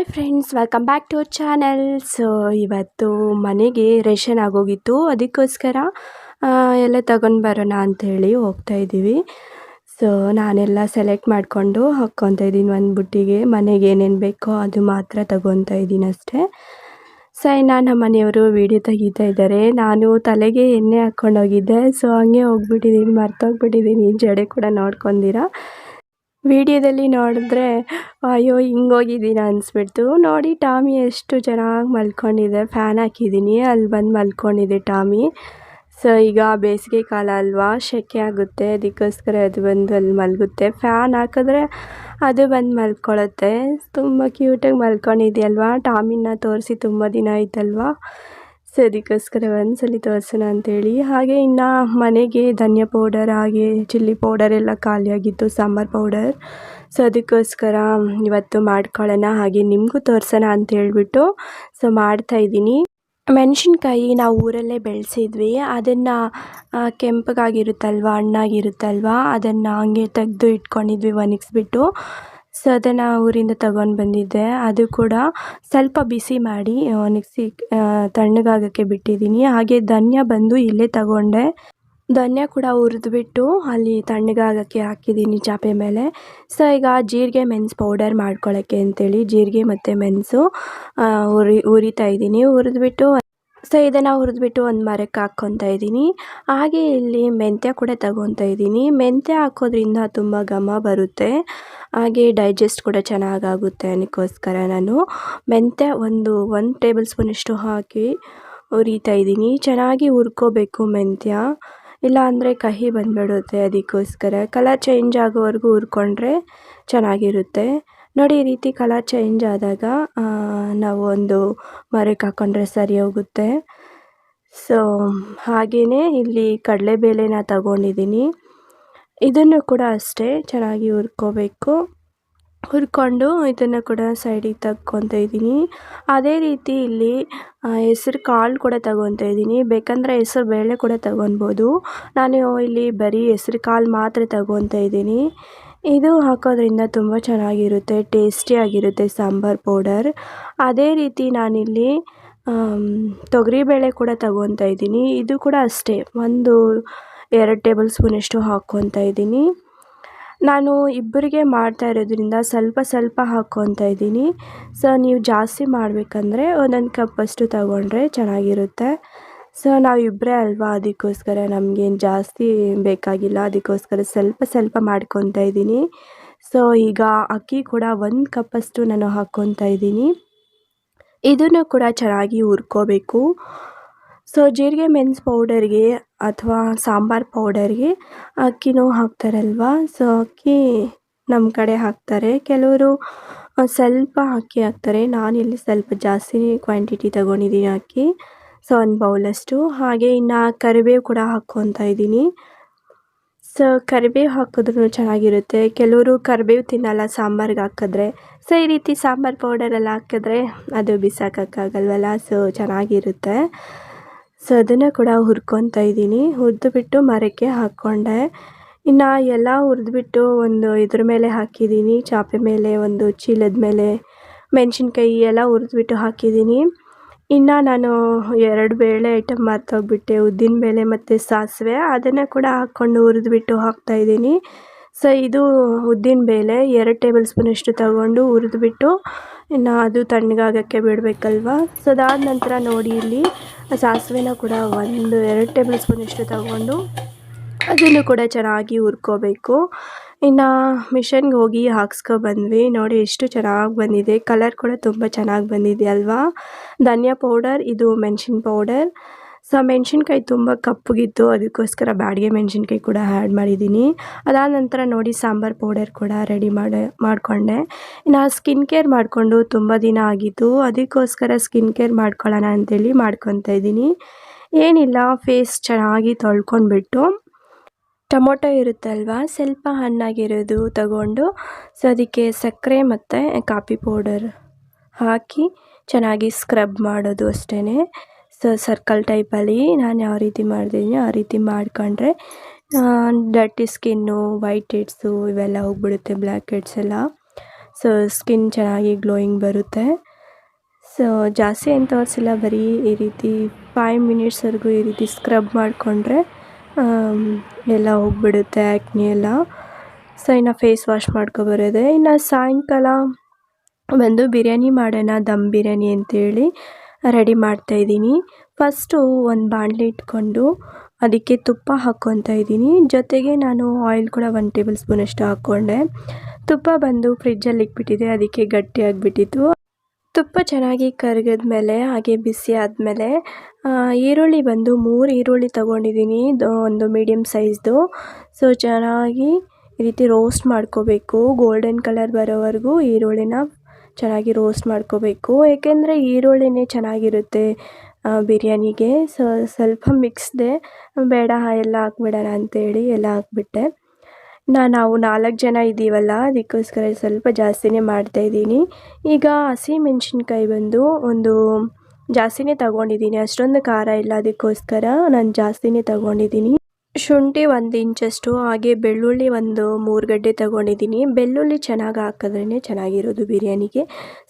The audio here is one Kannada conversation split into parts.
Hi friends welcome back to our channel so ಇವತ್ತು ಮನೆಗೆ ರೇಷನ್ ಆಗೋಗಿತ್ತು. ಅದಕ್ಕೋಸ್ಕರ ಎಲ್ಲ ತಗೊಂಡು ಬರೋಣ ಅಂಥೇಳಿ ಹೋಗ್ತಾ ಇದ್ದೀವಿ. ಸೊ ನಾನೆಲ್ಲ ಸೆಲೆಕ್ಟ್ ಮಾಡಿಕೊಂಡು ಹಾಕ್ಕೊತಾ ಇದ್ದೀನಿ. ಒಂದು ಬುಟ್ಟಿಗೆ ಮನೆಗೆ ಏನೇನು ಬೇಕೋ ಅದು ಮಾತ್ರ ತಗೊತಾ ಇದ್ದೀನಿ ಅಷ್ಟೇ. ಸೊ ಇನ್ನು ನಮ್ಮ ಮನೆಯವರು ವೀಡಿಯೋ ತೆಗಿತಾ ಇದ್ದಾರೆ. ನಾನು ತಲೆಗೆ ಎಣ್ಣೆ ಹಾಕ್ಕೊಂಡೋಗಿದ್ದೆ ಸೊ ಹಂಗೆ ಹೋಗ್ಬಿಟ್ಟಿದ್ದೀನಿ, ಮರ್ತೋಗ್ಬಿಟ್ಟಿದ್ದೀನಿ. ಜಡೆ ಕೂಡ ನೋಡ್ಕೊಂಡಿರ? ವಿಡಿಯೋದಲ್ಲಿ ನೋಡಿದ್ರೆ, ಅಯ್ಯೋ, ಹಿಂಗೋಗಿದ್ದೀನ ಅನಿಸ್ಬಿಡ್ತು. ನೋಡಿ, ಟಾಮಿ ಎಷ್ಟು ಚೆನ್ನಾಗಿ ಮಲ್ಕೊಂಡಿದೆ. ಫ್ಯಾನ್ ಹಾಕಿದ್ದೀನಿ. ಅಲ್ಲಿ ಬಂದು ಮಲ್ಕೊಂಡಿದೆ ಟಾಮಿ. ಸೊ, ಈಗ ಬೇಸಿಗೆ ಕಾಲ ಅಲ್ವಾ? ಸೆಕೆ ಆಗುತ್ತೆ. ಅದಕ್ಕೋಸ್ಕರ ಅದು ಬಂದು ಅಲ್ಲಿ ಮಲಗುತ್ತೆ. ಫ್ಯಾನ್ ಹಾಕಿದ್ರೆ ಅದು ಬಂದು ಮಲ್ಕೊಳ್ಳುತ್ತೆ. ತುಂಬ ಕ್ಯೂಟಾಗಿ ಮಲ್ಕೊಂಡಿದೆಯಲ್ವಾ ಟಾಮಿನ ತೋರಿಸಿ ತುಂಬ ದಿನ ಆಯ್ತಲ್ವಾ? ಸೊ ಅದಕ್ಕೋಸ್ಕರ ಒಂದ್ಸಲಿ ತೋರಿಸೋಣ ಅಂತೇಳಿ. ಹಾಗೆ ಇನ್ನು ಮನೆಗೆ ಧನ್ಯ ಪೌಡರ್, ಹಾಗೆ ಚಿಲ್ಲಿ ಪೌಡರ್ ಎಲ್ಲ ಖಾಲಿಯಾಗಿತ್ತು, ಸಾಂಬಾರ್ ಪೌಡರ್. ಸೊ ಅದಕ್ಕೋಸ್ಕರ ಇವತ್ತು ಮಾಡ್ಕೊಳ್ಳೋಣ, ಹಾಗೆ ನಿಮಗೂ ತೋರಿಸೋಣ ಅಂತ ಹೇಳ್ಬಿಟ್ಟು ಸೊ ಮಾಡ್ತಾಯಿದ್ದೀನಿ ಮೆಣಸಿನ್ಕಾಯಿ ನಾವು ಊರಲ್ಲೇ ಬೆಳೆಸಿದ್ವಿ. ಅದನ್ನು ಕೆಂಪಗಾಗಿರುತ್ತಲ್ವ, ಹಣ್ಣಾಗಿರುತ್ತಲ್ವ, ಅದನ್ನು ಹಂಗೆ ತೆಗೆದು ಇಟ್ಕೊಂಡಿದ್ವಿ, ಒಣಗಿಸ್ಬಿಟ್ಟು. ಸೊ ಅದನ್ನು ಊರಿಂದ ತಗೊಂಡು ಬಂದಿದ್ದೆ. ಅದು ಕೂಡ ಸ್ವಲ್ಪ ಬಿಸಿ ಮಾಡಿ ಒಣಗಿಸಿ ತಣ್ಣಗಾಗೋಕ್ಕೆ ಬಿಟ್ಟಿದ್ದೀನಿ. ಹಾಗೆ ಧನ್ಯ ಬಂದು ಇಲ್ಲೇ ತಗೊಂಡೆ. ಧನ್ಯ ಕೂಡ ಹುರಿದ್ಬಿಟ್ಟು ಅಲ್ಲಿ ತಣ್ಣಗಾಗೋಕ್ಕೆ ಹಾಕಿದ್ದೀನಿ ಚಾಪೆ ಮೇಲೆ. ಸೊ, ಈಗ ಜೀರಿಗೆ ಮೆಣಸು ಪೌಡರ್ ಮಾಡ್ಕೊಳ್ಳೋಕ್ಕೆ ಅಂತೇಳಿ ಜೀರಿಗೆ ಮತ್ತು ಮೆಣಸು ಉರಿ ಹುರಿತಾ ಇದ್ದೀನಿ. ಹುರಿದ್ಬಿಟ್ಟು ಸೊ, ಇದನ್ನು ಹುರಿದ್ಬಿಟ್ಟು ಒಂದು ಮರಕ್ಕೆ ಹಾಕ್ಕೊತಾ ಇದ್ದೀನಿ. ಹಾಗೆ ಇಲ್ಲಿ ಮೆಂತ್ಯ ಕೂಡ ತಗೊತಾ ಇದ್ದೀನಿ. ಮೆಂತ್ಯ ಹಾಕೋದ್ರಿಂದ ತುಂಬ ಘಮ ಬರುತ್ತೆ. ಹಾಗೆ ಡೈಜೆಸ್ಟ್ ಕೂಡ ಚೆನ್ನಾಗಾಗುತ್ತೆ ಅದಕ್ಕೋಸ್ಕರ ನಾನು. ಮೆಂತ್ಯ ಒಂದು ಒನ್ ಟೇಬಲ್ ಸ್ಪೂನಷ್ಟು ಹಾಕಿ ಹುರಿತಾ ಇದ್ದೀನಿ. ಚೆನ್ನಾಗಿ ಹುರ್ಕೋಬೇಕು ಮೆಂತ್ಯ. ಇಲ್ಲ ಅಂದರೆ ಕಹಿ ಬಂದ್ಬಿಡುತ್ತೆ ಅದಕ್ಕೋಸ್ಕರ. ಕಲರ್ ಚೇಂಜ್ ಆಗೋವರೆಗೂ ಹುರ್ಕೊಂಡ್ರೆ ಚೆನ್ನಾಗಿರುತ್ತೆ. ನೋಡಿ, ಈ ರೀತಿ ಕಲರ್ ಚೇಂಜ್ ಆದಾಗ ನಾವು ಒಂದು ಮರಕ್ಕೆ ಹಾಕ್ಕೊಂಡ್ರೆ ಸರಿ ಹೋಗುತ್ತೆ. ಸೊ ಹಾಗೆಯೇ ಇಲ್ಲಿ ಕಡಲೆಬೇಳೆನ ತಗೊಂಡಿದ್ದೀನಿ. ಇದನ್ನು ಕೂಡ ಅಷ್ಟೇ ಚೆನ್ನಾಗಿ ಹುರ್ಕೋಬೇಕು. ಹುರ್ಕೊಂಡು ಇದನ್ನು ಕೂಡ ಸೈಡಿಗೆ ತಕ್ಕೊತಾ ಇದ್ದೀನಿ. ಅದೇ ರೀತಿ ಇಲ್ಲಿ ಹೆಸರು ಕಾಳು ಕೂಡ ತಗೊತಾ ಇದ್ದೀನಿ. ಬೇಕಂದರೆ ಹೆಸರು ಬೇಳೆ ಕೂಡ ತಗೊಬೋದು ನಾನು ಇಲ್ಲಿ ಬರೀ ಹೆಸರು ಕಾಳು ಮಾತ್ರ ತಗೊತಾ ಇದ್ದೀನಿ. ಇದು ಹಾಕೋದ್ರಿಂದ ತುಂಬ ಚೆನ್ನಾಗಿರುತ್ತೆ ಟೇಸ್ಟಿಯಾಗಿರುತ್ತೆ ಸಾಂಬಾರು ಪೌಡರ್. ಅದೇ ರೀತಿ ನಾನಿಲ್ಲಿ ತೊಗರಿಬೇಳೆ ಕೂಡ ತಗೊತಾ ಇದ್ದೀನಿ. ಇದು ಕೂಡ ಅಷ್ಟೇ, ಒಂದು ಎರಡು ಟೇಬಲ್ ಸ್ಪೂನಷ್ಟು ಹಾಕ್ಕೊತಾ ಇದ್ದೀನಿ. ನಾನು ಇಬ್ಬರಿಗೆ ಮಾಡ್ತಾ ಇರೋದ್ರಿಂದ ಸ್ವಲ್ಪ ಸ್ವಲ್ಪ ಹಾಕ್ಕೊತಾ ಇದ್ದೀನಿ. ಸೊ, ನೀವು ಜಾಸ್ತಿ ಮಾಡಬೇಕಂದ್ರೆ ಒಂದೊಂದು ಕಪ್ಪಷ್ಟು ತಗೊಂಡ್ರೆ ಚೆನ್ನಾಗಿರುತ್ತೆ. ಸೊ ನಾವು ಇಬ್ಬರೇ ಅಲ್ವಾ? ಅದಕ್ಕೋಸ್ಕರ ನಮಗೇನು ಜಾಸ್ತಿ ಬೇಕಾಗಿಲ್ಲ. ಅದಕ್ಕೋಸ್ಕರ ಸ್ವಲ್ಪ ಸ್ವಲ್ಪ ಮಾಡ್ಕೊತಾ ಇದ್ದೀನಿ. ಸೊ ಈಗ ಅಕ್ಕಿ ಕೂಡ ಒಂದು ಕಪ್ಪಷ್ಟು ನಾನು ಹಾಕ್ಕೊತಾ ಇದ್ದೀನಿ. ಇದನ್ನು ಕೂಡ ಚೆನ್ನಾಗಿ ಹುರ್ಕೋಬೇಕು. ಸೊ ಜೀರಿಗೆ ಮೆಣಸು ಪೌಡರ್ಗೆ ಅಥವಾ ಸಾಂಬಾರು ಪೌಡರ್ಗೆ ಅಕ್ಕಿನೂ ಹಾಕ್ತಾರಲ್ವಾ? ಸೊ ಅಕ್ಕಿ ನಮ್ಮ ಕಡೆ ಹಾಕ್ತಾರೆ. ಕೆಲವರು ಸ್ವಲ್ಪ ಅಕ್ಕಿ ಹಾಕ್ತಾರೆ. ನಾನಿಲ್ಲಿ ಸ್ವಲ್ಪ ಜಾಸ್ತಿ ಕ್ವಾಂಟಿಟಿ ತಗೊಂಡಿದ್ದೀನಿ ಅಕ್ಕಿ. ಸೊ ಒಂದು ಬೌಲಷ್ಟು ಹಾಗೆ ಇನ್ನು ಕರಿಬೇವು ಕೂಡ ಹಾಕ್ಕೊತಾ ಇದ್ದೀನಿ. ಸೊ ಕರಿಬೇವು ಹಾಕಿದ್ರೂ ಚೆನ್ನಾಗಿರುತ್ತೆ. ಕೆಲವರು ಕರಿಬೇವು ತಿನ್ನಲ್ಲ, ಸಾಂಬಾರ್ಗೆ ಹಾಕಿದ್ರೆ. ಸೊ ಈ ರೀತಿ ಸಾಂಬಾರು ಪೌಡರೆಲ್ಲ ಹಾಕಿದ್ರೆ ಅದು ಬಿಸಾಕೋಕ್ಕಾಗಲ್ವಲ್ಲ? ಸೊ ಚೆನ್ನಾಗಿರುತ್ತೆ. ಸೊ ಅದನ್ನು ಕೂಡ ಹುರ್ಕೊತಾ ಇದ್ದೀನಿ. ಹುರಿದ್ಬಿಟ್ಟು ಮರಕ್ಕೆ ಹಾಕ್ಕೊಂಡೆ. ಇನ್ನು ಎಲ್ಲ ಹುರಿದ್ಬಿಟ್ಟು ಒಂದು ಇದ್ರ ಮೇಲೆ ಹಾಕಿದ್ದೀನಿ. ಚಾಪೆ ಮೇಲೆ, ಒಂದು ಚೀಲದ ಮೇಲೆ, ಮೆಣಸಿನ್ಕಾಯಿ ಎಲ್ಲ ಹುರಿದ್ಬಿಟ್ಟು ಹಾಕಿದ್ದೀನಿ. ಇನ್ನು ನಾನು ಎರಡು ಬೇಳೆ ಐಟಮ್ ಮರ್ತೋಗ್ಬಿಟ್ಟೆ, ಉದ್ದಿನ ಬೇಳೆ ಮತ್ತು ಸಾಸಿವೆ. ಅದನ್ನು ಕೂಡ ಹಾಕ್ಕೊಂಡು ಹುರಿದ್ಬಿಟ್ಟು ಹಾಕ್ತಾಯಿದ್ದೀನಿ ಸೊ ಇದು ಉದ್ದಿನ ಬೇಳೆ. ಎರಡು ಟೇಬಲ್ ಸ್ಪೂನಷ್ಟು ತಗೊಂಡು ಹುರಿದ್ಬಿಟ್ಟು ಇನ್ನು ಅದು ತಣ್ಣಗಾಗೋಕ್ಕೆ ಬಿಡಬೇಕಲ್ವ? ಸೊ ಅದಾದ ನಂತರ ನೋಡಿ ಇಲ್ಲಿ ಸಾಸಿವೆನ ಕೂಡ ಒಂದು ಎರಡು ಟೇಬಲ್ ಸ್ಪೂನಷ್ಟು ತಗೊಂಡು ಅದನ್ನು ಕೂಡ ಚೆನ್ನಾಗಿ ಹುರ್ಕೋಬೇಕು. ಇನ್ನು ಮಿಷನ್ಗೆ ಹೋಗಿ ಹಾಕ್ಸ್ಕೊ ಬಂದ್ವಿ. ನೋಡಿ ಎಷ್ಟು ಚೆನ್ನಾಗಿ ಬಂದಿದೆ. ಕಲರ್ ಕೂಡ ತುಂಬ ಚೆನ್ನಾಗಿ ಬಂದಿದೆ ಅಲ್ವಾ? ಧನಿಯಾ ಪೌಡರ್ ಇದು ಮೆಣಸಿನ ಪೌಡರ್ ಸೊ ಮೆಣಸಿನ್ಕಾಯಿ ತುಂಬ ಕಪ್ಪಗಿತ್ತು. ಅದಕ್ಕೋಸ್ಕರ ಬ್ಯಾಡಿಗೆ ಮೆಣಸಿನ್ಕಾಯಿ ಕೂಡ ಆ್ಯಡ್ ಮಾಡಿದ್ದೀನಿ. ಅದಾದ ನಂತರ ನೋಡಿ ಸಾಂಬಾರು ಪೌಡರ್ ಕೂಡ ರೆಡಿ ಮಾಡಿ, ಮಾಡಿಕೊಂಡೆ. ಇನ್ನು ಸ್ಕಿನ್ ಕೇರ್ ಮಾಡಿಕೊಂಡು ತುಂಬ ದಿನ ಆಗಿತ್ತು ಅದಕ್ಕೋಸ್ಕರ ಸ್ಕಿನ್ ಕೇರ್ ಮಾಡ್ಕೊಳ್ಳೋಣ ಅಂತೇಳಿ ಮಾಡ್ಕೊತಾ ಇದ್ದೀನಿ. ಏನಿಲ್ಲ ಫೇಸ್ ಚೆನ್ನಾಗಿ ತೊಳ್ಕೊಂಡ್ಬಿಟ್ಟು ಟೊಮೊಟೊ ಇರುತ್ತಲ್ವಾ? ಸ್ವಲ್ಪ ಹಣ್ಣಾಗಿರೋದು ತಗೊಂಡು ಸೊ ಅದಕ್ಕೆ ಸಕ್ಕರೆ ಮತ್ತು ಕಾಫಿ ಪೌಡರ್ ಹಾಕಿ ಚೆನ್ನಾಗಿ ಸ್ಕ್ರಬ್ ಮಾಡೋದು ಅಷ್ಟೇ ಸೊ ಸರ್ಕಲ್ ಟೈಪಲ್ಲಿ ನಾನು ಯಾವ ರೀತಿ ಮಾಡಿದ್ದೀನಿ ಆ ರೀತಿ ಮಾಡ್ಕೊಂಡ್ರೆ ಡರ್ಟಿ ಸ್ಕಿನ್ನು ವೈಟ್ ಹೆಡ್ಸು ಇವೆಲ್ಲ ಹೋಗ್ಬಿಡುತ್ತೆ ಬ್ಲ್ಯಾಕ್ ಹೆಡ್ಸ್ ಎಲ್ಲ. ಸೊ ಸ್ಕಿನ್ ಚೆನ್ನಾಗಿ ಗ್ಲೋಯಿಂಗ್ ಬರುತ್ತೆ. ಸೊ ಜಾಸ್ತಿ ಏನು ತೋರಿಸಿಲ್ಲ ಬರೀ ಈ ರೀತಿ ಫೈವ್ ಮಿನಿಟ್ಸ್ವರೆಗೂ ಈ ರೀತಿ ಸ್ಕ್ರಬ್ ಮಾಡಿಕೊಂಡ್ರೆ ಎಲ್ಲ ಹೋಗ್ಬಿಡುತ್ತೆ ಆ್ಯಕ್ನಿ ಎಲ್ಲ. ಸೊ ಇನ್ನು ಫೇಸ್ ವಾಶ್ ಮಾಡ್ಕೊಬರೋದೆ ಇನ್ನು ಸಾಯಂಕಾಲ ಬಂದು ಬಿರಿಯಾನಿ ಮಾಡೋಣ, ದಮ್ ಬಿರಿಯಾನಿ ಅಂತೇಳಿ ರೆಡಿ ಮಾಡ್ತಾಯಿದ್ದೀನಿ ಫಸ್ಟು ಒಂದು ಬಾಣಲೆ ಇಟ್ಕೊಂಡು ಅದಕ್ಕೆ ತುಪ್ಪ ಹಾಕ್ಕೊತಾ ಇದ್ದೀನಿ. ಜೊತೆಗೆ ನಾನು ಆಯಿಲ್ ಕೂಡ ಒನ್ ಟೇಬಲ್ ಸ್ಪೂನಷ್ಟು ಹಾಕ್ಕೊಂಡೆ. ತುಪ್ಪ ಬಂದು ಫ್ರಿಜ್ಜಲ್ಲಿ ಇಟ್ಬಿಟ್ಟಿದೆ, ಅದಕ್ಕೆ ಗಟ್ಟಿ ಆಗಿಬಿಟ್ಟಿತ್ತು. ತುಪ್ಪ ಚೆನ್ನಾಗಿ ಕರಗಿದ್ಮೇಲೆ ಹಾಗೆ ಬಿಸಿ ಆದಮೇಲೆ ಈರುಳ್ಳಿ ಬಂದು ಮೂರು ಈರುಳ್ಳಿ ತೊಗೊಂಡಿದ್ದೀನಿ ಒಂದು ಮೀಡಿಯಮ್ ಸೈಜ್ದು. ಸೊ, ಚೆನ್ನಾಗಿ ಈ ರೀತಿ ರೋಸ್ಟ್ ಮಾಡ್ಕೋಬೇಕು. ಗೋಲ್ಡನ್ ಕಲರ್ ಬರೋವರೆಗೂ ಈರುಳ್ಳಿನ ಚೆನ್ನಾಗಿ ರೋಸ್ಟ್ ಮಾಡ್ಕೋಬೇಕು. ಏಕೆಂದರೆ ಈರುಳ್ಳಿನೇ ಚೆನ್ನಾಗಿರುತ್ತೆ ಬಿರಿಯಾನಿಗೆ. ಸೊ, ಸ್ವಲ್ಪ ಮಿಕ್ಸ್ದೆ, ಬೇಡ, ಎಲ್ಲ ಹಾಕ್ಬಿಡೋಣ ಅಂತೇಳಿ ಎಲ್ಲ ಹಾಕ್ಬಿಟ್ಟೆ. ನಾ, ನಾವು ನಾಲ್ಕು ಜನ ಇದ್ದೀವಲ್ಲ, ಅದಕ್ಕೋಸ್ಕರ ಸ್ವಲ್ಪ ಜಾಸ್ತಿನೇ ಮಾಡ್ತಾಯಿದ್ದೀನಿ ಈಗ ಹಸಿಮೆಣ್ಸಿನ್ಕಾಯಿ ಬಂದು ಒಂದು ಜಾಸ್ತಿನೇ ತಗೊಂಡಿದ್ದೀನಿ. ಅಷ್ಟೊಂದು ಖಾರ ಇಲ್ಲ, ಅದಕ್ಕೋಸ್ಕರ ನಾನು ಜಾಸ್ತಿನೇ ತಗೊಂಡಿದ್ದೀನಿ. ಶುಂಠಿ ಒಂದು ಇಂಚಷ್ಟು, ಹಾಗೆ ಬೆಳ್ಳುಳ್ಳಿ ಒಂದು ಮೂರು ಗಡ್ಡೆ ತೊಗೊಂಡಿದ್ದೀನಿ. ಬೆಳ್ಳುಳ್ಳಿ ಚೆನ್ನಾಗಿ ಹಾಕಿದ್ರೇ ಚೆನ್ನಾಗಿರೋದು ಬಿರಿಯಾನಿಗೆ.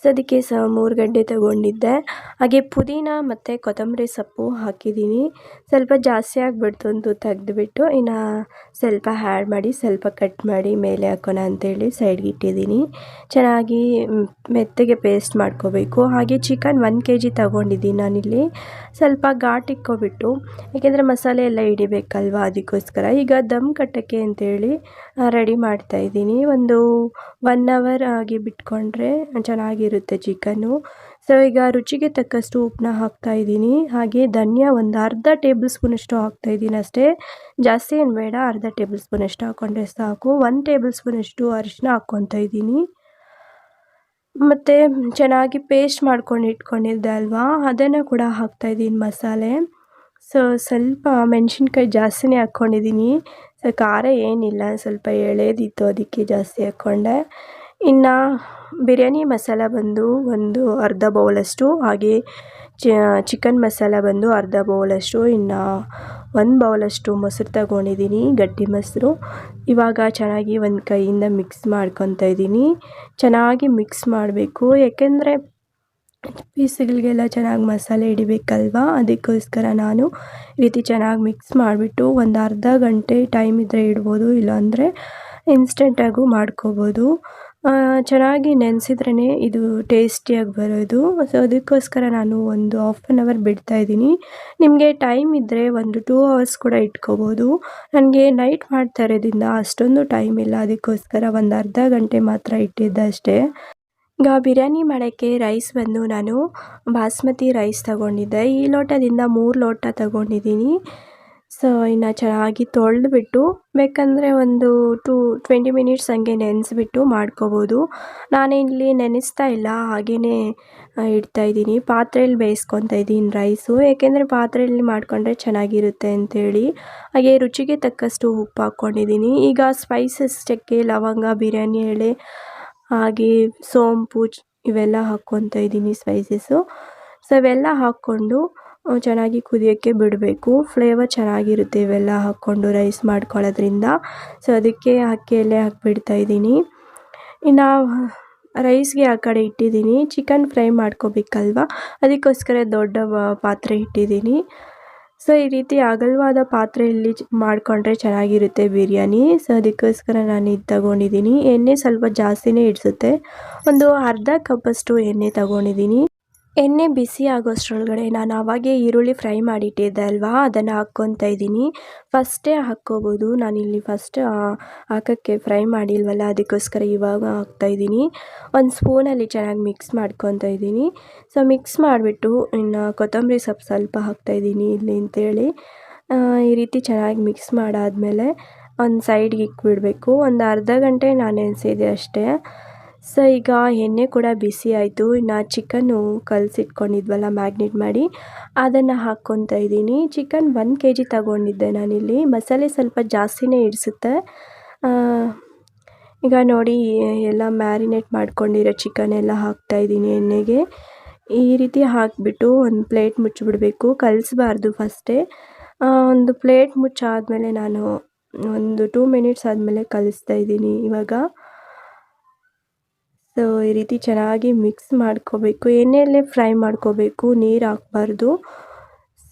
ಸೊ, ಅದಕ್ಕೆ ಸ ಮೂರು ಗಡ್ಡೆ ತೊಗೊಂಡಿದ್ದೆ. ಹಾಗೆ ಪುದೀನ ಮತ್ತು ಕೊತ್ತಂಬರಿ ಸೊಪ್ಪು ಹಾಕಿದ್ದೀನಿ ಸ್ವಲ್ಪ ಜಾಸ್ತಿ ಆಗಿಬಿಡ್ತು ಅಂತ ತೆಗೆದುಬಿಟ್ಟು, ಇನ್ನು ಸ್ವಲ್ಪ ಹ್ಯಾಡ್ ಮಾಡಿ, ಸ್ವಲ್ಪ ಕಟ್ ಮಾಡಿ ಮೇಲೆ ಹಾಕೋಣ ಅಂತೇಳಿ ಸೈಡ್ಗೆ ಇಟ್ಟಿದ್ದೀನಿ ಚೆನ್ನಾಗಿ ಮೆತ್ತಗೆ ಪೇಸ್ಟ್ ಮಾಡ್ಕೋಬೇಕು. ಹಾಗೆ ಚಿಕನ್ ಒನ್ ಕೆ ಜಿ ತೊಗೊಂಡಿದ್ದೀನಿ ನಾನಿಲ್ಲಿ. ಸ್ವಲ್ಪ ಘಾಟ್ ಇಕ್ಕೊಬಿಟ್ಟು, ಯಾಕೆಂದರೆ ಮಸಾಲೆ ಎಲ್ಲ ಹಿಡಿಬೇಕಲ್ವ ಅದಕ್ಕೋಸ್ಕರ ಈಗ ದಮ್ ಕಟ್ಟೋಕ್ಕೆ ಅಂತೇಳಿ ರೆಡಿ ಮಾಡ್ತಾ ಇದ್ದೀನಿ. ಒಂದು ಒನ್ ಅವರ್ ಆಗಿ ಬಿಟ್ಕೊಂಡ್ರೆ ಚೆನ್ನಾಗಿರುತ್ತೆ ಚಿಕನ್ನು ಸೊ ಈಗ ರುಚಿಗೆ ತಕ್ಕಷ್ಟು ಉಪ್ಪನ್ನ ಹಾಕ್ತಾಯಿದ್ದೀನಿ ಹಾಗೆ ಧನಿಯಾ ಒಂದು ಅರ್ಧ ಟೇಬಲ್ ಸ್ಪೂನಷ್ಟು ಹಾಕ್ತಾಯಿದ್ದೀನಿ ಅಷ್ಟೇ. ಜಾಸ್ತಿ ಏನು ಬೇಡ, ಅರ್ಧ ಟೇಬಲ್ ಸ್ಪೂನಷ್ಟು ಹಾಕ್ಕೊಂಡ್ರೆ ಸಾಕು. ಒನ್ ಟೇಬಲ್ ಸ್ಪೂನಷ್ಟು ಅರಿಶಿನ ಹಾಕ್ಕೊತಾ ಇದ್ದೀನಿ. ಮತ್ತು ಚೆನ್ನಾಗಿ ಪೇಸ್ಟ್ ಮಾಡ್ಕೊಂಡು ಇಟ್ಕೊಂಡಿದ್ದೆ ಅಲ್ವಾ? ಅದನ್ನು ಕೂಡ ಹಾಕ್ತಾಯಿದ್ದೀನಿ ಮಸಾಲೆ. ಸೊ ಸ್ವಲ್ಪ ಮೆಣಸಿನ್ಕಾಯಿ ಜಾಸ್ತಿನೇ ಹಾಕ್ಕೊಂಡಿದ್ದೀನಿ. ಸೊ ಖಾರ ಏನಿಲ್ಲ. ಸ್ವಲ್ಪ ಎಳೆದಿತ್ತು ಅದಕ್ಕೆ ಜಾಸ್ತಿ ಹಾಕ್ಕೊಂಡೆ. ಇನ್ನು ಬಿರಿಯಾನಿ ಮಸಾಲ ಬಂದು ಒಂದು ಅರ್ಧ ಬೌಲಷ್ಟು, ಹಾಗೆ ಚಿಕನ್ ಮಸಾಲ ಬಂದು ಅರ್ಧ ಬೌಲಷ್ಟು, ಇನ್ನು ಒಂದು ಬೌಲಷ್ಟು ಮೊಸರು ತಗೊಂಡಿದ್ದೀನಿ, ಗಟ್ಟಿ ಮೊಸರು. ಇವಾಗ ಚೆನ್ನಾಗಿ ಒಂದು ಕೈಯಿಂದ ಮಿಕ್ಸ್ ಮಾಡ್ಕೊತಾ ಇದ್ದೀನಿ. ಚೆನ್ನಾಗಿ ಮಿಕ್ಸ್ ಮಾಡಬೇಕು. ಏಕೆಂದರೆ ಪೀಸ್ಗಳಿಗೆಲ್ಲ ಚೆನ್ನಾಗಿ ಮಸಾಲೆ ಹಿಡಿಬೇಕಲ್ವಾ? ಅದಕ್ಕೋಸ್ಕರ ನಾನು ಈ ರೀತಿ ಚೆನ್ನಾಗಿ ಮಿಕ್ಸ್ ಮಾಡಿಬಿಟ್ಟು ಒಂದು ಅರ್ಧ ಗಂಟೆ ಟೈಮ್ ಇದ್ದರೆ ಇಡ್ಬೋದು, ಇಲ್ಲಾಂದರೆ ಇನ್ಸ್ಟೆಂಟಾಗೂ ಮಾಡ್ಕೋಬೋದು. ಚೆನ್ನಾಗಿ ನೆನೆಸಿದ್ರೇ ಇದು ಟೇಸ್ಟಿಯಾಗಿ ಬರೋದು. ಸೊ ಅದಕ್ಕೋಸ್ಕರ ನಾನು ಒಂದು ಹಾಫ್ ಆನ್ ಅವರ್ ಬಿಡ್ತಾಯಿದ್ದೀನಿ ನಿಮಗೆ ಟೈಮ್ ಇದ್ದರೆ ಒಂದು ಟೂ ಅವರ್ಸ್ ಕೂಡ ಇಟ್ಕೋಬೋದು. ನನಗೆ ನೈಟ್ ಮಾಡ್ತಾ ಇರೋದ್ರಿಂದ ಅಷ್ಟೊಂದು ಟೈಮ್ ಇಲ್ಲ. ಅದಕ್ಕೋಸ್ಕರ ಒಂದು ಅರ್ಧ ಗಂಟೆ ಮಾತ್ರ ಇಟ್ಟಿದ್ದೆ ಅಷ್ಟೇ. ಈಗ ಬಿರಿಯಾನಿ ಮಾಡೋಕ್ಕೆ ರೈಸ್ ಬಂದು ನಾನು ಬಾಸ್ಮತಿ ರೈಸ್ ತಗೊಂಡಿದ್ದೆ. ಈ ಲೋಟದಿಂದ ಮೂರು ಲೋಟ ತಗೊಂಡಿದ್ದೀನಿ. ಸೊ ಇನ್ನು ಚೆನ್ನಾಗಿ ತೊಳೆದುಬಿಟ್ಟು ಬೇಕಂದರೆ ಒಂದು ಟು ಟ್ವೆಂಟಿ ಮಿನಿಟ್ಸ್ ಹಂಗೆ ನೆನೆಸ್ಬಿಟ್ಟು ಮಾಡ್ಕೋಬೋದು. ಇಲ್ಲಿ ನೆನೆಸ್ತಾ ಇಲ್ಲ ಹಾಗೆಯೇ ಇಡ್ತಾಯಿದ್ದೀನಿ ಪಾತ್ರೆಯಲ್ಲಿ ಬೇಯಿಸ್ಕೊತಾ ಇದ್ದೀನಿ ರೈಸು ಏಕೆಂದರೆ ಪಾತ್ರೆಯಲ್ಲಿ ಮಾಡಿಕೊಂಡ್ರೆ ಚೆನ್ನಾಗಿರುತ್ತೆ ಅಂಥೇಳಿ ಹಾಗೆ ರುಚಿಗೆ ತಕ್ಕಷ್ಟು ಉಪ್ಪು ಹಾಕ್ಕೊಂಡಿದ್ದೀನಿ. ಈಗ ಸ್ಪೈಸಸ್ ಚಕ್ಕೆ ಲವಂಗ, ಬಿರಿಯಾನಿ ಎಲೆ ಹಾಗೆ ಸೋಂಪು ಇವೆಲ್ಲ ಹಾಕ್ಕೊತ ಇದ್ದೀನಿ ಸ್ಪೈಸಸ್ಸು ಸೊ ಇವೆಲ್ಲ ಹಾಕ್ಕೊಂಡು ಚೆನ್ನಾಗಿ ಕುದಿಯೋಕ್ಕೆ ಬಿಡಬೇಕು. ಫ್ಲೇವರ್ ಚೆನ್ನಾಗಿರುತ್ತೆ ಇವೆಲ್ಲ ಹಾಕ್ಕೊಂಡು ರೈಸ್ ಮಾಡ್ಕೊಳ್ಳೋದ್ರಿಂದ. ಸೊ ಅದಕ್ಕೆ ಅಕ್ಕಿ ಎಲೆ ಹಾಕ್ಬಿಡ್ತಾ ಇದ್ದೀನಿ. ಇನ್ನು ರೈಸ್ಗೆ ಆ ಕಡೆ ಇಟ್ಟಿದ್ದೀನಿ. ಚಿಕನ್ ಫ್ರೈ ಮಾಡ್ಕೋಬೇಕಲ್ವ? ಅದಕ್ಕೋಸ್ಕರ ದೊಡ್ಡ ಪಾತ್ರೆ ಇಟ್ಟಿದ್ದೀನಿ. ಸೊ, ಈ ರೀತಿ ಅಗಲವಾದ ಪಾತ್ರೆಯಲ್ಲಿ ಮಾಡಿಕೊಂಡ್ರೆ ಚೆನ್ನಾಗಿರುತ್ತೆ ಬಿರಿಯಾನಿ. ಸೊ, ಅದಕ್ಕೋಸ್ಕರ ನಾನು ಇದು ತಗೊಂಡಿದ್ದೀನಿ. ಎಣ್ಣೆ ಸ್ವಲ್ಪ ಜಾಸ್ತಿನೇ ಹಿಡಿಸುತ್ತೆ ಒಂದು ಅರ್ಧ ಕಪ್ಪಷ್ಟು ಎಣ್ಣೆ ತಗೊಂಡಿದ್ದೀನಿ. ಎಣ್ಣೆ ಬಿಸಿ ಆಗೋಷ್ಟರೊಳಗಡೆ ನಾನು ಆವಾಗೇ ಈರುಳ್ಳಿ ಫ್ರೈ ಮಾಡಿಟ್ಟಿದ್ದೆ ಅಲ್ವಾ? ಅದನ್ನು ಹಾಕ್ಕೊತಾ ಇದ್ದೀನಿ. ಫಸ್ಟೇ ಹಾಕ್ಕೋಬೋದು. ನಾನಿಲ್ಲಿ ಫಸ್ಟ್ ಹಾಕೋಕ್ಕೆ ಫ್ರೈ ಮಾಡಿಲ್ವಲ್ಲ, ಅದಕ್ಕೋಸ್ಕರ ಇವಾಗ ಹಾಕ್ತಾಯಿದ್ದೀನಿ ಒಂದು ಸ್ಪೂನಲ್ಲಿ ಚೆನ್ನಾಗಿ ಮಿಕ್ಸ್ ಮಾಡ್ಕೊತಾ ಇದ್ದೀನಿ. ಸೊ ಮಿಕ್ಸ್ ಮಾಡಿಬಿಟ್ಟು ಇನ್ನು ಕೊತ್ತಂಬರಿ ಸೊಪ್ಪು ಸ್ವಲ್ಪ ಹಾಕ್ತಾಯಿದ್ದೀನಿ ಇಲ್ಲಿ ಅಂತೇಳಿ. ಈ ರೀತಿ ಚೆನ್ನಾಗಿ ಮಿಕ್ಸ್ ಮಾಡಾದಮೇಲೆ ಒಂದು ಸೈಡ್ಗೆ ಇಕ್ಬಿಡಬೇಕು. ಒಂದು ಅರ್ಧ ಗಂಟೆ ನಾನು ನೆನೆಸಿದೆ ಅಷ್ಟೇ. ಸೊ ಈಗ ಎಣ್ಣೆ ಕೂಡ ಬಿಸಿ ಆಯಿತು. ನಾ ಚಿಕನ್ನು ಕಲಸಿಟ್ಕೊಂಡಿದ್ವಲ್ಲ ಮ್ಯಾಗ್ನೇಟ್ ಮಾಡಿ. ಅದನ್ನು ಹಾಕ್ಕೊತಾ ಇದ್ದೀನಿ. ಚಿಕನ್ ಒಂದು ಕೆ ಜಿ ತಗೊಂಡಿದ್ದೆ ನಾನಿಲ್ಲಿ. ಮಸಾಲೆ ಸ್ವಲ್ಪ ಜಾಸ್ತಿನೇ ಇಡಿಸುತ್ತೆ. ಈಗ ನೋಡಿ, ಎಲ್ಲ ಮ್ಯಾರಿನೇಟ್ ಮಾಡ್ಕೊಂಡಿರೋ ಚಿಕನ್ ಎಲ್ಲ ಹಾಕ್ತಾಯಿದ್ದೀನಿ ಎಣ್ಣೆಗೆ. ಈ ರೀತಿ ಹಾಕಿಬಿಟ್ಟು ಒಂದು ಪ್ಲೇಟ್ ಮುಚ್ಚಿಬಿಡಬೇಕು. ಕಲಿಸ್ಬಾರ್ದು ಫಸ್ಟೇ. ಒಂದು ಪ್ಲೇಟ್ ಮುಚ್ಚಾದಮೇಲೆ ನಾನು ಒಂದು ಟೂ ಮಿನಿಟ್ಸ್ ಆದಮೇಲೆ ಕಲಿಸ್ತಾ ಇದ್ದೀನಿ ಇವಾಗ. ಸೊ ಈ ರೀತಿ ಚೆನ್ನಾಗಿ ಮಿಕ್ಸ್ ಮಾಡ್ಕೋಬೇಕು. ಎಣ್ಣೆಯಲ್ಲೇ ಫ್ರೈ ಮಾಡ್ಕೋಬೇಕು. ನೀರು ಹಾಕ್ಬಾರ್ದು.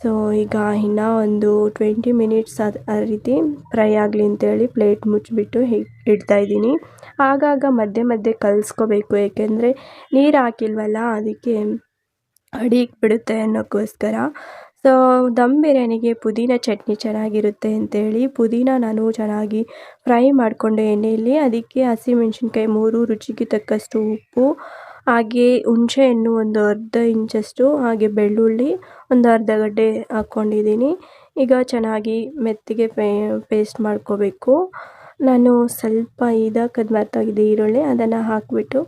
ಸೊ ಈಗ ಇನ್ನೂ ಒಂದು ಟ್ವೆಂಟಿ ಮಿನಿಟ್ಸ್ ಅದು, ಆ ರೀತಿ ಫ್ರೈ ಆಗಲಿ ಅಂತೇಳಿ ಪ್ಲೇಟ್ ಮುಚ್ಚಿಬಿಟ್ಟು ಇಡ್ತಾ ಇದ್ದೀನಿ. ಆಗಾಗ ಮಧ್ಯೆ ಮಧ್ಯೆ ಕಲಿಸ್ಕೋಬೇಕು. ಏಕೆಂದರೆ ನೀರು ಹಾಕಿಲ್ವಲ್ಲ, ಅದಕ್ಕೆ ಅಡಿಗೆ ಬಿಡುತ್ತೆ ಅನ್ನೋಕ್ಕೋಸ್ಕರ. ಸೊ ದಮ್ ಬಿರಿಯಾನಿಗೆ ಪುದೀನ ಚಟ್ನಿ ಚೆನ್ನಾಗಿರುತ್ತೆ ಅಂತೇಳಿ ಪುದೀನ ನಾನು ಚೆನ್ನಾಗಿ ಫ್ರೈ ಮಾಡಿಕೊಂಡೆ ಎಣ್ಣೆಯಲ್ಲಿ. ಅದಕ್ಕೆ ಹಸಿಮೆಣ್ಸಿನ್ಕಾಯಿ ಮೂರು, ರುಚಿಗೆ ತಕ್ಕಷ್ಟು ಉಪ್ಪು, ಹಾಗೆ ಹುಣಸೆಹಣ್ಣು ಒಂದು ಅರ್ಧ ಇಂಚಷ್ಟು, ಹಾಗೆ ಬೆಳ್ಳುಳ್ಳಿ ಒಂದು ಅರ್ಧ ಗಡ್ಡೆ ಹಾಕ್ಕೊಂಡಿದ್ದೀನಿ. ಈಗ ಚೆನ್ನಾಗಿ ಮೆತ್ತಿಗೆ ಪೇಸ್ಟ್ ಮಾಡ್ಕೋಬೇಕು. ನಾನು ಸ್ವಲ್ಪ ಇದಾಕದ್ ಮರ್ತೋಗಿದೆ ಈರುಳ್ಳಿ, ಅದನ್ನು ಹಾಕಿಬಿಟ್ಟು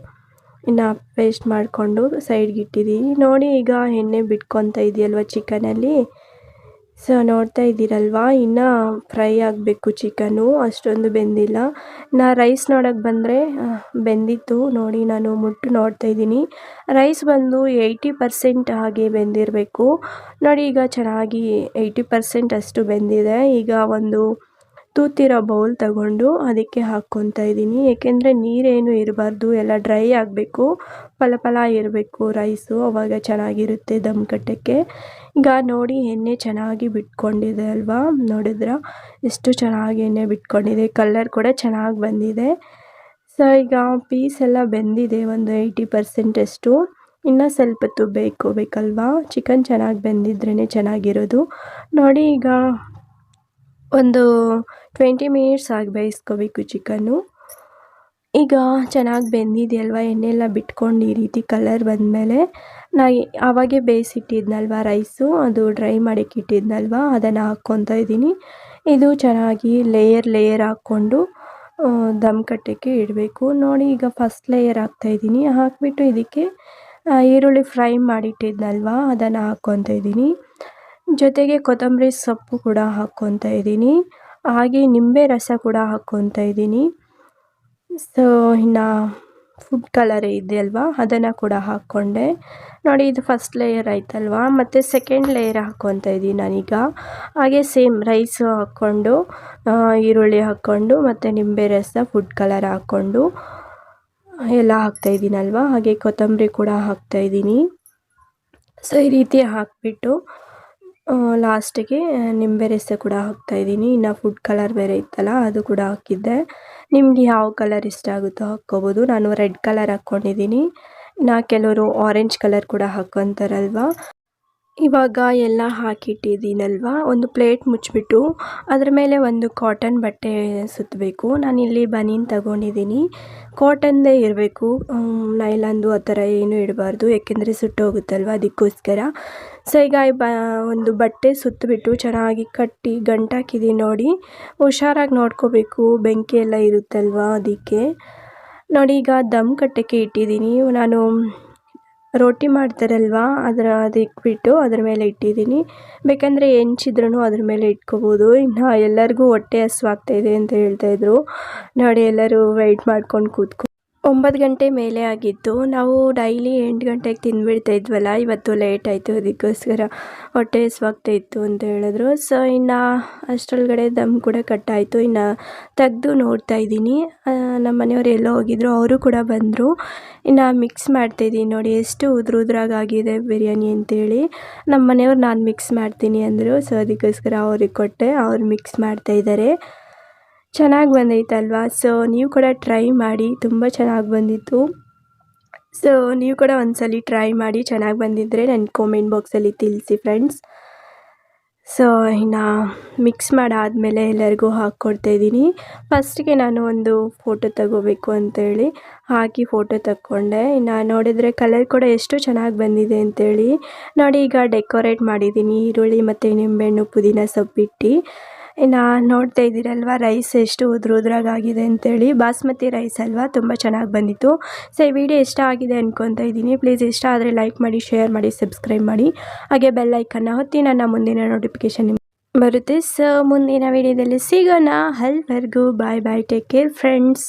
ಇನ್ನು ಪೇಸ್ಟ್ ಮಾಡಿಕೊಂಡು ಸೈಡ್ಗೆ ಇಟ್ಟಿದ್ದೀನಿ ನೋಡಿ ಈಗ ಎಣ್ಣೆ ಬಿಟ್ಕೊತ ಇದೆಯಲ್ವ ಚಿಕನಲ್ಲಿ ಸೊ ನೋಡ್ತಾ ಇದ್ದೀರಲ್ವಾ? ಇನ್ನು ಫ್ರೈ ಆಗಬೇಕು ಚಿಕನು ಅಷ್ಟೊಂದು ಬೆಂದಿಲ್ಲ. ನಾ ರೈಸ್ ನೋಡೋಕ್ಕೆ ಬಂದರೆ ಬೆಂದಿತ್ತು. ನೋಡಿ ನಾನು ಮುಟ್ಟು ನೋಡ್ತಾ ಇದ್ದೀನಿ. ರೈಸ್ ಬಂದು ಏಯ್ಟಿ ಪರ್ಸೆಂಟ್ ಹಾಗೆ ಬೆಂದಿರಬೇಕು. ನೋಡಿ ಈಗ ಚೆನ್ನಾಗಿ ಏಯ್ಟಿ ಪರ್ಸೆಂಟ್ ಅಷ್ಟು ಬೆಂದಿದೆ. ಈಗ ಒಂದು ತೂತಿರೋ ಬೌಲ್ ತಗೊಂಡು ಅದಕ್ಕೆ ಹಾಕ್ಕೊತಾ ಇದ್ದೀನಿ. ಏಕೆಂದರೆ ನೀರೇನು ಇರಬಾರ್ದು, ಎಲ್ಲ ಡ್ರೈ ಆಗಬೇಕು ಫಲ ಫಲ ಇರಬೇಕು ರೈಸು, ಅವಾಗ ಚೆನ್ನಾಗಿರುತ್ತೆ ದಮ್ ಕಟ್ಟೋಕ್ಕೆ ಈಗ ನೋಡಿ, ಎಣ್ಣೆ ಚೆನ್ನಾಗಿ ಬಿಟ್ಕೊಂಡಿದೆ ಅಲ್ವಾ? ನೋಡಿದ್ರ? ಎಷ್ಟು ಚೆನ್ನಾಗಿ ಎಣ್ಣೆ ಬಿಟ್ಕೊಂಡಿದೆ. ಕಲ್ಲರ್ ಕೂಡ ಚೆನ್ನಾಗಿ ಬಂದಿದೆ. ಸೊ ಈಗ ಪೀಸ್ ಎಲ್ಲ ಬೆಂದಿದೆ, ಒಂದು ಏಯ್ಟಿ ಪರ್ಸೆಂಟಷ್ಟು ಇನ್ನು ಸ್ವಲ್ಪ ಬೇಕು, ಬೇಕಲ್ವಾ? ಚಿಕನ್ ಚೆನ್ನಾಗಿ ಬೆಂದಿದ್ರೇ ಚೆನ್ನಾಗಿರೋದು. ನೋಡಿ, ಈಗ ಒಂದು ಟ್ವೆಂಟಿ ಮಿನಿಟ್ಸ್ ಆಗಿ ಬೇಯಿಸ್ಕೋಬೇಕು ಚಿಕನ್ನು. ಈಗ ಚೆನ್ನಾಗಿ ಬೆಂದಿದೆಯಲ್ವ ಎಣ್ಣೆ ಎಲ್ಲ ಬಿಟ್ಕೊಂಡು ಈ ರೀತಿ ಕಲರ್ ಬಂದಮೇಲೆ? ನಾ ಆವಾಗೆ ಬೇಯಿಸಿಟ್ಟಿದ್ನಲ್ವ ರೈಸು ಅದು ಡ್ರೈ ಮಾಡಕ್ಕೆ ಇಟ್ಟಿದ್ನಲ್ವ ಅದನ್ನು ಹಾಕ್ಕೊತಾ ಇದ್ದೀನಿ. ಇದು ಚೆನ್ನಾಗಿ ಲೇಯರ್ ಲೇಯರ್ ಹಾಕ್ಕೊಂಡು ದಮ್ ಕಟ್ಟಕ್ಕೆ ಇಡಬೇಕು. ನೋಡಿ ಈಗ ಫಸ್ಟ್ ಲೇಯರ್ ಹಾಕ್ತಾಯಿದ್ದೀನಿ ಹಾಕಿಬಿಟ್ಟು ಇದಕ್ಕೆ ಈರುಳ್ಳಿ ಫ್ರೈ ಮಾಡಿಟ್ಟಿದ್ನಲ್ವ, ಅದನ್ನು ಹಾಕ್ಕೊತಾ ಇದ್ದೀನಿ. ಜೊತೆಗೆ ಕೊತ್ತಂಬರಿ ಸೊಪ್ಪು ಕೂಡ ಹಾಕ್ಕೊತಾ ಇದ್ದೀನಿ. ಹಾಗೆ ನಿಂಬೆ ರಸ ಕೂಡ ಹಾಕ್ಕೊತಾ ಇದ್ದೀನಿ. ಸೊ ಇನ್ನು ಫುಡ್ ಕಲರ್ ಇದೆ ಅಲ್ವಾ? ಅದನ್ನು ಕೂಡ ಹಾಕ್ಕೊಂಡೆ. ನೋಡಿ, ಇದು ಫಸ್ಟ್ ಲೇಯರ್ ಆಯ್ತಲ್ವಾ? ಮತ್ತು ಸೆಕೆಂಡ್ ಲೇಯರ್ ಹಾಕ್ಕೊತಾ ಇದ್ದೀನಿ ನಾನೀಗ. ಹಾಗೆ ಸೇಮ್ ರೈಸು ಹಾಕ್ಕೊಂಡು ಈರುಳ್ಳಿ ಹಾಕ್ಕೊಂಡು, ಮತ್ತು ನಿಂಬೆ ರಸ ಫುಡ್ ಕಲರ್ ಹಾಕ್ಕೊಂಡು, ಎಲ್ಲ ಹಾಕ್ತಾಯಿದ್ದೀನಲ್ವಾ ಹಾಗೆ ಕೊತ್ತಂಬರಿ ಕೂಡ ಹಾಕ್ತಾಯಿದ್ದೀನಿ ಸೊ ಈ ರೀತಿ ಹಾಕಿಬಿಟ್ಟು ಲಾಸ್ಟಿಗೆ ನಿಂಬೆ ರಸ ಕೂಡ ಹಾಕ್ತಾಯಿದ್ದೀನಿ ಇನ್ನು ಫುಡ್ ಕಲರ್ ಬೇರೆ ಇತ್ತಲ್ಲ, ಅದು ಕೂಡ ಹಾಕಿದ್ದೆ. ನಿಮ್ಗೆ ಯಾವ ಕಲರ್ ಇಷ್ಟ ಆಗುತ್ತೋ ಹಾಕ್ಕೋಬೋದು. ನಾನು ರೆಡ್ ಕಲರ್ ಹಾಕ್ಕೊಂಡಿದ್ದೀನಿ. ನಾ ಕೆಲವರು ಆರೆಂಜ್ ಕಲರ್ ಕೂಡ ಹಾಕ್ಕೊತಾರಲ್ವ ಇವಾಗ ಎಲ್ಲ ಹಾಕಿಟ್ಟಿದ್ದೀನಲ್ವ? ಒಂದು ಪ್ಲೇಟ್ ಮುಚ್ಚಿಬಿಟ್ಟು ಅದ್ರ ಮೇಲೆ ಒಂದು ಕಾಟನ್ ಬಟ್ಟೆ ಸುತ್ತಬೇಕು ನಾನಿಲ್ಲಿ ಬನೀನ್ ತಗೊಂಡಿದ್ದೀನಿ. ಕಾಟನ್ದೇ ಇರಬೇಕು. ನೈಲಾನ್ದು ಆ ಥರ ಏನೂ ಇಡಬಾರ್ದು. ಏಕೆಂದರೆ ಸುಟ್ಟೋಗುತ್ತಲ್ವ ಅದಕ್ಕೋಸ್ಕರ. ಸೊ, ಈಗ ಬ, ಒಂದು ಬಟ್ಟೆ ಸುತ್ತಬಿಟ್ಟು ಚೆನ್ನಾಗಿ ಕಟ್ಟಿ ಗಂಟಾಕಿದ್ದೀನಿ ನೋಡಿ. ಹುಷಾರಾಗಿ ನೋಡ್ಕೋಬೇಕು. ಬೆಂಕಿ ಎಲ್ಲ ಇರುತ್ತಲ್ವ ಅದಕ್ಕೆ. ನೋಡಿ, ಈಗ ದಮ್ ಕಟ್ಟಕ್ಕೆ ಇಟ್ಟಿದ್ದೀನಿ. ನಾನು ರೊಟ್ಟಿ ಮಾಡ್ತಾರಲ್ವಾ, ಅದರ ಅದು ಇಕ್ಬಿಟ್ಟು ಅದ್ರ ಮೇಲೆ ಇಟ್ಟಿದ್ದೀನಿ. ಬೇಕಂದರೆ ಹೆಂಚಿದ್ರೂ ಅದ್ರ ಮೇಲೆ ಇಟ್ಕೋಬೋದು. ಇನ್ನು ಎಲ್ಲರಿಗೂ ಹೊಟ್ಟೆ ಹಸ್ವಾಗ್ತಾಯಿದೆ ಅಂತ ಹೇಳ್ತಾಯಿದ್ರು ನೋಡಿ, ಎಲ್ಲರೂ ವೆಯ್ಟ್ ಮಾಡ್ಕೊಂಡು ಕೂತ್ಕೊ ಒಂಬತ್ತು ಗಂಟೆ ಮೇಲೆ ಆಗಿತ್ತು. ನಾವು ಡೈಲಿ ಎಂಟು ಗಂಟೆಗೆ ತಿಂದುಬಿಡ್ತಾ ಇದ್ವಲ್ಲ, ಇವತ್ತು ಲೇಟ್ ಆಯಿತು, ಅದಕ್ಕೋಸ್ಕರ ಹೊಟ್ಟೆ ಹಸ್ವಾಗ್ತಾ ಇತ್ತು ಅಂತ ಹೇಳಿದ್ರು. ಸೊ ಇನ್ನು ಅಷ್ಟರೊಳಗಡೆ ದಮ್ ಕೂಡ ಕಟ್ಟಾಯಿತು ಇನ್ನು ತೆಗೆದು ನೋಡ್ತಾ ಇದ್ದೀನಿ. ನಮ್ಮ ಮನೆಯವ್ರು ಎಲ್ಲೋ ಹೋಗಿದ್ರು, ಅವರು ಕೂಡ ಬಂದರು. ಇನ್ನು ಮಿಕ್ಸ್ ಮಾಡ್ತಾಯಿದ್ದೀನಿ ನೋಡಿ, ಎಷ್ಟು ಉದ್ರ ಉದ್ರಾಗಾಗಿದೆ ಬಿರಿಯಾನಿ ಅಂತೇಳಿ. ನಮ್ಮ ಮನೆಯವ್ರು ನಾನು ಮಿಕ್ಸ್ ಮಾಡ್ತೀನಿ ಅಂದರು. ಸೊ ಅದಕ್ಕೋಸ್ಕರ ಅವ್ರಿಗೆ ಕೊಟ್ಟೆ, ಅವ್ರು ಮಿಕ್ಸ್ ಮಾಡ್ತಾಯಿದ್ದಾರೆ ಚೆನ್ನಾಗಿ ಬಂದೈತಲ್ವಾ? ಸೊ ನೀವು ಕೂಡ ಟ್ರೈ ಮಾಡಿ, ತುಂಬ ಚೆನ್ನಾಗಿ ಬಂದಿತ್ತು. ಸೊ ನೀವು ಕೂಡ ಒಂದ್ಸಲ ಟ್ರೈ ಮಾಡಿ, ಚೆನ್ನಾಗಿ ಬಂದಿದ್ದರೆ ನನ್ನ ಕಾಮೆಂಟ್ ಬಾಕ್ಸಲ್ಲಿ ತಿಳಿಸಿ ಫ್ರೆಂಡ್ಸ್ ಸೊ ಇನ್ನು ಮಿಕ್ಸ್ ಮಾಡಾದಮೇಲೆ ಎಲ್ಲರಿಗೂ ಹಾಕ್ಕೊಡ್ತಾಯಿದ್ದೀನಿ ಫಸ್ಟಿಗೆ ನಾನು ಒಂದು ಫೋಟೋ ತಗೋಬೇಕು ಅಂತೇಳಿ ಹಾಕಿ ಫೋಟೋ ತಕ್ಕೊಂಡೆ. ಇನ್ನು ನೋಡಿದರೆ ಕಲರ್ ಕೂಡ ಎಷ್ಟು ಚೆನ್ನಾಗಿ ಬಂದಿದೆ ಅಂತೇಳಿ ನೋಡಿ, ಈಗ ಡೆಕೋರೇಟ್ ಮಾಡಿದ್ದೀನಿ, ಈರುಳ್ಳಿ ಮತ್ತು ನಿಂಬೆಹಣ್ಣು, ಪುದೀನ ಸೊಪ್ಪಿಟ್ಟು. ಇನ್ನು ನೋಡ್ತಾ ಇದ್ದೀರಲ್ವ ರೈಸ್ ಎಷ್ಟು ಉದ್ರ ಉದ್ರಾಗಿದೆ ಅಂತೇಳಿ. ಬಾಸ್ಮತಿ ರೈಸ್ ಅಲ್ವಾ? ತುಂಬ ಚೆನ್ನಾಗಿ ಬಂದಿತ್ತು. ಸೊ ಈ ವಿಡಿಯೋ ಇಷ್ಟ ಆಗಿದೆ ಅಂದ್ಕೊತಾ ಇದ್ದೀನಿ. ಪ್ಲೀಸ್ ಇಷ್ಟ ಆದರೆ ಲೈಕ್ ಮಾಡಿ ಶೇರ್ ಮಾಡಿ ಸಬ್ಸ್ಕ್ರೈಬ್ ಮಾಡಿ. ಹಾಗೆ ಬೆಲ್ಲೈಕನ್ನು ಹೊತ್ತಿ ನನ್ನ ಮುಂದಿನ ನೋಟಿಫಿಕೇಶನ್ ಬರುತ್ತೆ. ಸೊ ಮುಂದಿನ ವಿಡಿಯೋದಲ್ಲಿ ಸಿಗೋಣ. ಅಲ್ಲಿವರೆಗೂ bye bye take care friends